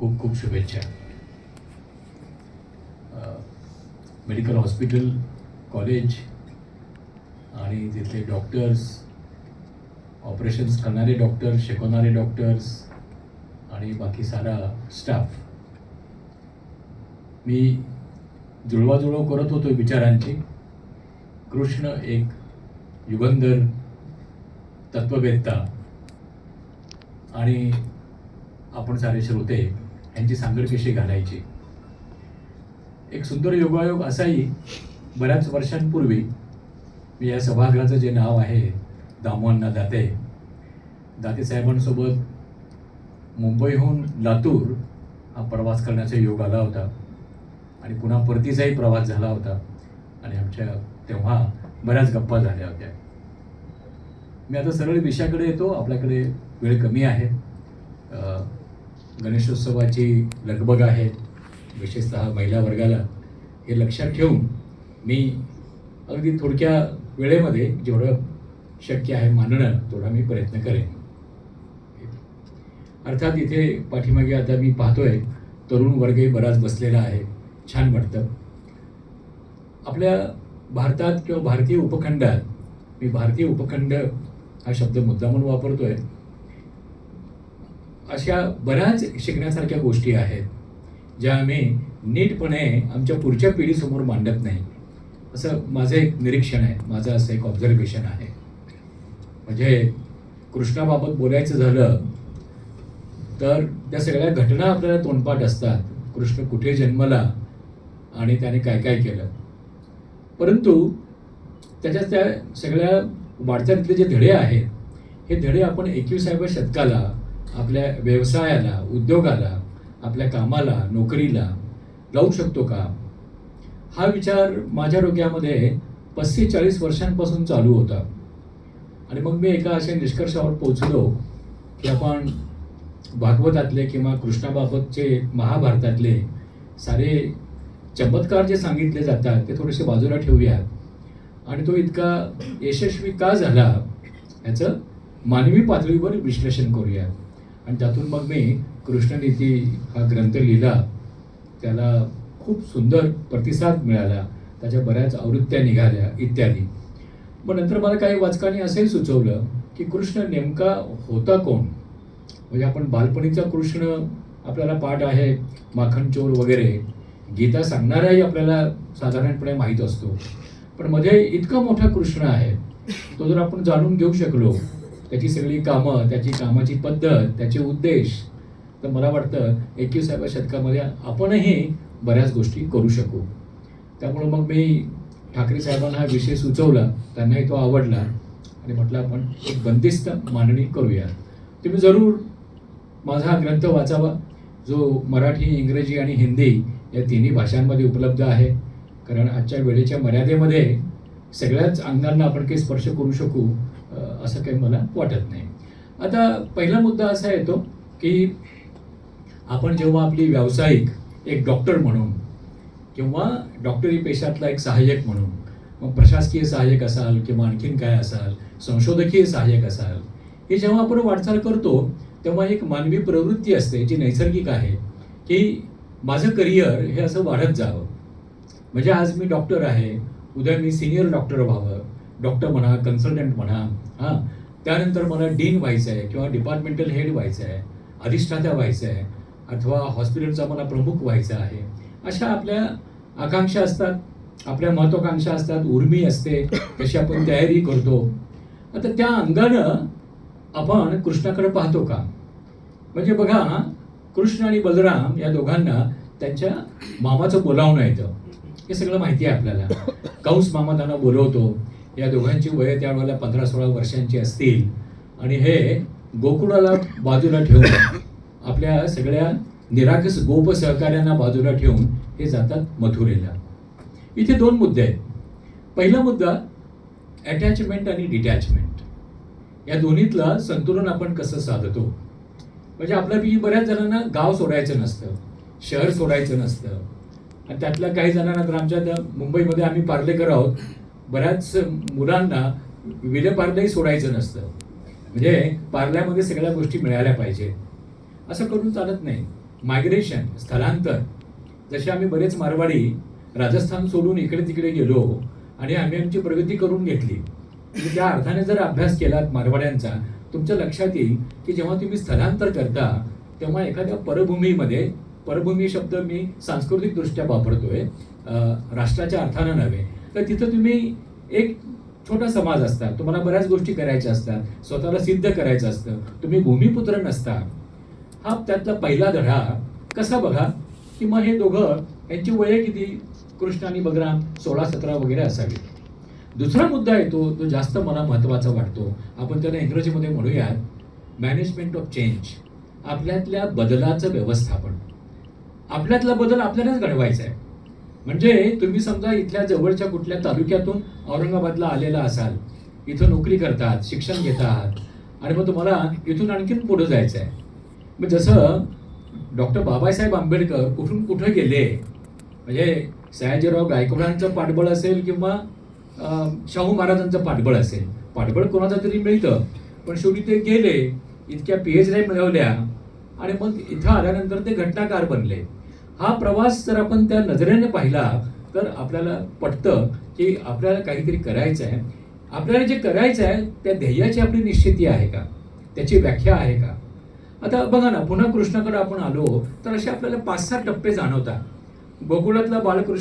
खूप खूप शुभेच्छा. मेडिकल हॉस्पिटल कॉलेज आणि तिथले डॉक्टर्स ऑपरेशन्स करणारे डॉक्टर्स शिकवणारे डॉक्टर्स आणि बाकी सारा स्टाफ. मी जुळवाजुळव करत होतो विचारांची. कृष्ण एक युगंधर तत्ववेत्ता. आणि आपण सारे श्रोते यांची सांगड कशी घालायची. एक सुंदर योगायोग असाही बऱ्याच वर्षांपूर्वी मी या सभागृहाचं जे नाव आहे दामोअण्णा दाते दाते साहेबांसोबत मुंबईहून लातूर हा प्रवास करण्याचा योग आला होता. आणि पुन्हा परतीचाही प्रवास झाला होता. आणि आमच्या तेव्हा बऱ्याच गप्पा झाल्या होत्या. मी आता सरळ विषयाकडे येतो. आपल्याकडे वेळ कमी आहे. गणेशोत्सवाची लगबग आहे विशेषतः महिला वर्गाला हे लक्षात ठेवून मी अगदी थोडक्या वेळेमध्ये जेवढं शक्य आहे मांडणं तेवढा मी प्रयत्न करेन. अर्थात इथे पाठीमागे आता मी पाहतोय तरुण वर्गही बराच बसलेला आहे. छान वाटतं. आपल्या भारतात किंवा भारतीय उपखंडात मी भारतीय उपखंड हा शब्द मुद्दामून वापरतोय. अशा बऱ्याच शिकण्यासारख्या गोष्टी आहेत ज्या आम्ही नीटपणे आमच्या पुढच्या पिढीसमोर मांडत नाही. असं माझं एक निरीक्षण आहे. माझं असं एक ऑब्झर्वेशन आहे. म्हणजे कृष्णाबाबत बोलायचं झालं तर त्या सगळ्या घटना आपल्याला तोंडपाठ असतात. कृष्ण कुठे जन्मला आणि त्याने काय काय केलं. परंतु त्याच्यात त्या सगळ्या वाढत्यातले जे धडे आहेत हे धडे आपण एकविसाव्या शतकाला आपल्या व्यवसायाला उद्योगाला आपल्या कामाला नोकरीला लावू शकतो का? हा विचार माझ्या डोक्यामध्ये पस्तीस चाळीस वर्षांपासून चालू होता. आणि मग मी एका अशा निष्कर्षावर पोचलो की आपण भागवतातले किंवा कृष्णाबाबतचे महाभारतातले सारे चमत्कार जे सांगितले जातात ते थोडेसे बाजूला ठेवूयात. आणि तो इतका यशस्वी का झाला याचं मानवी पातळीवर विश्लेषण करूया आणि त्यातून मग मी कृष्णनीती हा ग्रंथ लिहिला. त्याला खूप सुंदर प्रतिसाद मिळाला. त्याच्या बऱ्याच आवृत्त्या निघाल्या इत्यादी. मग नंतर मला काही वाचकांनी असंही सुचवलं की कृष्ण नेमका होता कोण? म्हणजे आपण बालपणीचा कृष्ण आपल्याला पाठ आहे माखण चोर वगैरे. गीता सांगणाराही आपल्याला साधारणपणे माहीत असतो. पण मध्ये इतका मोठा कृष्ण आहे तो जर आपण जाणून घेऊ शकलो त्याची सगळी कामं त्याची कामाची पद्धत त्याचे उद्देश. तर मला वाटतं एकविसाव्या शतकामध्ये आपणही बऱ्याच गोष्टी करू शकू. त्यामुळं मग मी ठाकरे साहेबांना हा विषय सुचवला. त्यांनाही तो आवडला. आणि म्हटलं आपण एक बंदिस्त मांडणी करूया. तुम्ही जरूर माझा हा ग्रंथ वाचावा. जो मराठी इंग्रजी आणि हिंदी या तिन्ही भाषांमध्ये उपलब्ध आहे. कारण आजच्या वेळेच्या मर्यादेमध्ये सगळ्याच अंगांना आपण काही स्पर्श करू शकू. असं काही मला वाटत नाही. आता पहिला मुद्दा असा येतो की आपण जेव्हा आपली व्यावसायिक एक डॉक्टर म्हणून किंवा डॉक्टरी पेशातला एक सहाय्यक म्हणून मग प्रशासकीय सहाय्यक असाल किंवा आणखीन काय असाल संशोधकीय सहाय्यक असाल हे जेव्हा आपण वाटचाल करतो तेव्हा एक मानवी प्रवृत्ती असते जी नैसर्गिक आहे की माझं करिअर हे असं वाढत जावं. म्हणजे आज मी डॉक्टर आहे उद्या मी सिनियर डॉक्टर व्हावं डॉक्टर म्हणा कन्सल्टंट म्हणा हां. त्यानंतर मला डीन व्हायचं आहे किंवा डिपार्टमेंटल हेड व्हायचं आहे अधिष्ठाता व्हायचं आहे अथवा हॉस्पिटलचा मला प्रमुख व्हायचं आहे. अशा आपल्या आकांक्षा असतात आपल्या महत्वाकांक्षा असतात उर्मी असते कशी आपण तयारी करतो. आता त्या अंगानं आपण कृष्णाकडे पाहतो का? म्हणजे बघा कृष्ण आणि बलराम या दोघांना त्यांच्या मामाचं बोलावणं येतं. हे सगळं माहिती आहे आपल्याला. कंस मामा त्यांना बोलवतो. या दोघांची वय त्यावेळेला पंधरा सोळा वर्षांची असतील. आणि हे गोकुळाला बाजूला ठेवून आपल्या सगळ्या निराकस गोप सहकार्यांना बाजूला ठेवून हे जातात मथुरेला. इथे दोन मुद्दे आहेत. पहिला मुद्दा अटॅचमेंट आणि डिटॅचमेंट या दोन्हीतलं संतुलन आपण कसं साधतो? म्हणजे आपल्यापैकी बऱ्याच जणांना गाव सोडायचं नसतं शहर सोडायचं नसतं. आणि त्यातल्या काही जणांना तर आमच्या त्या मुंबईमध्ये आम्ही पार्लेकर आहोत बऱ्याच मुलांना विलेपार्लंही सोडायचं नसतं. म्हणजे पार्ल्यामध्ये सगळ्या गोष्टी मिळाल्या पाहिजेत. असं करून चालत नाही. मायग्रेशन स्थलांतर. जसे आम्ही बरेच मारवाडी राजस्थान सोडून इकडे तिकडे गेलो आणि आम्ही आमची प्रगती करून घेतली. त्या अर्थाने जर अभ्यास केलात मारवाड्यांचा तुमच्या लक्षात येईल की जेव्हा तुम्ही स्थलांतर करता तेव्हा एखाद्या परभूमीमध्ये परभूमी शब्द मी सांस्कृतिकदृष्ट्या वापरतोय राष्ट्राच्या अर्थानं नव्हे. तर तिथं तुम्ही एक छोटा समाज असतात तुम्हाला बऱ्याच गोष्टी करायच्या असतात. स्वतःला सिद्ध करायचं असतं. तुम्ही भूमिपुत्र नसता. हा त्यातला पहिला धडा कसा बघा? की मग हे दोघं यांची वय किती? कृष्ण आणि बगराम सोळा सतरा वगैरे असावी. दुसरा मुद्दा येतो तो जास्त मला महत्त्वाचा वाटतो. आपण त्याला इंग्रजीमध्ये म्हणूयात मॅनेजमेंट ऑफ चेंज आपल्यातल्या बदलाचं व्यवस्थापन. आपल्यातला बदल आपल्यालाच घडवायचा आहे. म्हणजे तुम्ही समजा इथल्या जवळच्या कुठल्या तालुक्यातून औरंगाबादला आलेला असाल इथं नोकरी करतात शिक्षण घेत आहात आणि मग तुम्हाला इथून आणखीन पुढं जायचं आहे मग जसं डॉक्टर बाबासाहेब आंबेडकर कुठून कुठं गेले म्हणजे सयाजीराव गायकवाडांचं पाठबळ असेल किंवा शाहू महाराजांचं पाठबळ असेल पाठबळ कोणाचं तरी मिळतं पण शेवटी ते गेले इतक्या पी एच डी मिळवल्या आणि मग इथं आल्यानंतर ते घटनाकार बनले. हा प्रवास जर आपण त्या नजरेने पाहिला तर आपल्याला पटतं की आपल्याला काहीतरी करायचं आहे. आपल्याला जे करायचं आहे त्या ध्येयाची आपली निश्चिती आहे का? त्याची व्याख्या आहे का? आता बघा ना पुन्हा कृष्णाकडे आपण आलो तर असे आपल्याला पाच सहा टप्पे जाणवतात. गोकुळातला बालकृष्ण